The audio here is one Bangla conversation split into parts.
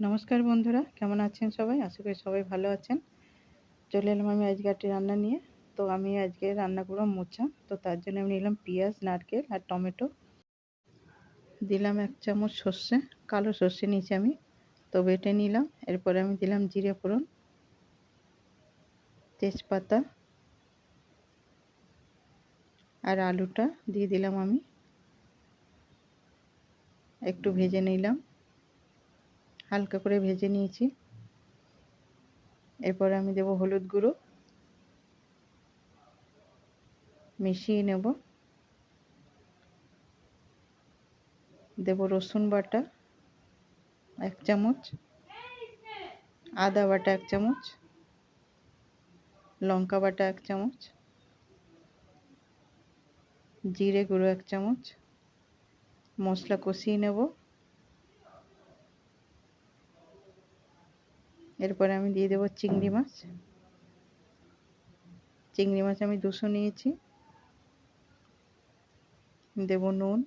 নমস্কার বন্ধুরা, কেমন আছেন সবাই? আশা করি সবাই ভালো আছেন। চলে এলাম আমি আজকে একটি রান্না নিয়ে। তো আমি আজকে রান্না করব মোচা। তো তার জন্য আমি নিলাম পেঁয়াজ, নারকেল আর টমেটো। দিলাম এক চামচ সর্ষে, কালো সর্ষে নিয়েছি আমি। তো বেটে নিলাম। এরপরে আমি দিলাম জিরে ফোড়ন, তেজপাতা আর আলুটা দিয়ে দিলাম আমি। একটু ভেজে নিলাম। হালকা করে ভেজে নিয়েছি। এরপরে আমি দেব হলুদ গুঁড়ো। মিশিয়ে নেব। দেব রসুন বাটা এক চামচ, আদা বাটা এক চামচ, লঙ্কা বাটা এক চামচ, জিরে গুঁড়ো এক চামচ, মশলা কষিয়ে নেব। এরপরে আমি দিয়ে দেবো চিংড়ি মাছ। চিংড়ি মাছ আমি দুশো নিয়েছি। দেব নুন।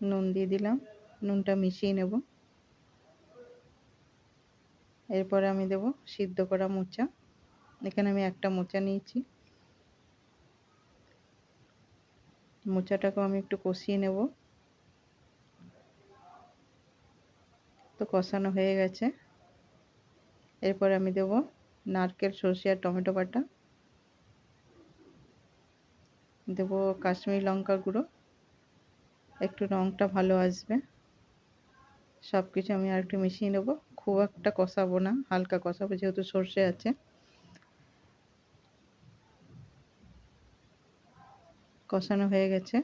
নুন দিয়ে দিলাম। নুনটা মিশিয়ে নেব। এরপরে আমি দেব সিদ্ধ করা মোচা। এখানে আমি একটা মোচা নিয়েছি। মোচাটাকেও আমি একটু কষিয়ে নেব। কষানো হয়ে গেছে। এরপর আমি দেব নারকেল, সর্ষে আর টমেটো বাটা। দেব কাশ্মীরি লঙ্কা গুঁড়ো। একটু রঙটা ভালো আসবে। সব কিছু আমি আর একটু মিশিয়ে নেব। খুব একটা কষাবো না, হালকা কষাবো, যেহেতু সর্ষে আছে। কষানো হয়ে গেছে।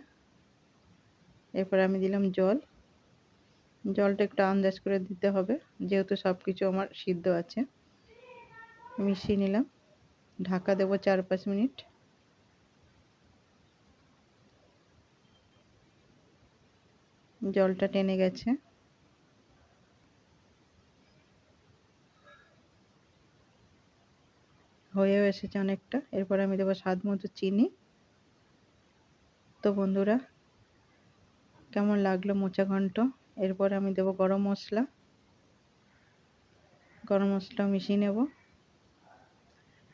এরপর আমি দিলাম জল। জলটা একটু আন্দাজ করে দিতে হবে। যেহেতু সব কিছু আমার সিদ্ধ আছে। মিশিয়ে নিলাম। ঢাকা দেবো চার পাঁচ মিনিট। জলটা টেনে গেছে। হয়েও এসেছে অনেকটা। এরপর আমি দেবো স্বাদ মতো চিনি। তো বন্ধুরা, কেমন লাগল মোচা ঘন্ট? এরপর আমি দেব গরম মশলা। গরম মশলা মিশিয়ে নেব।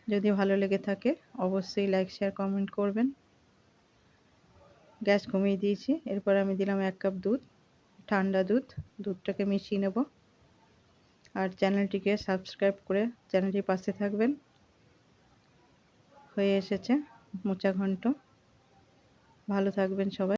যদি ভালো লেগে থাকে, অবশ্যই লাইক শেয়ার কমেন্ট করবেন। গ্যাস কমিয়ে দিয়েছি। এরপর আমি দিলাম এক কাপ দুধ, ঠান্ডা দুধ। দুধটাকে মিশিয়ে নেব। আর চ্যানেলটিকে সাবস্ক্রাইব করে চ্যানেলটির পাশে থাকবেন। হয়ে এসেছে মোচা ঘন্ট। ভালো থাকবেন সবাই।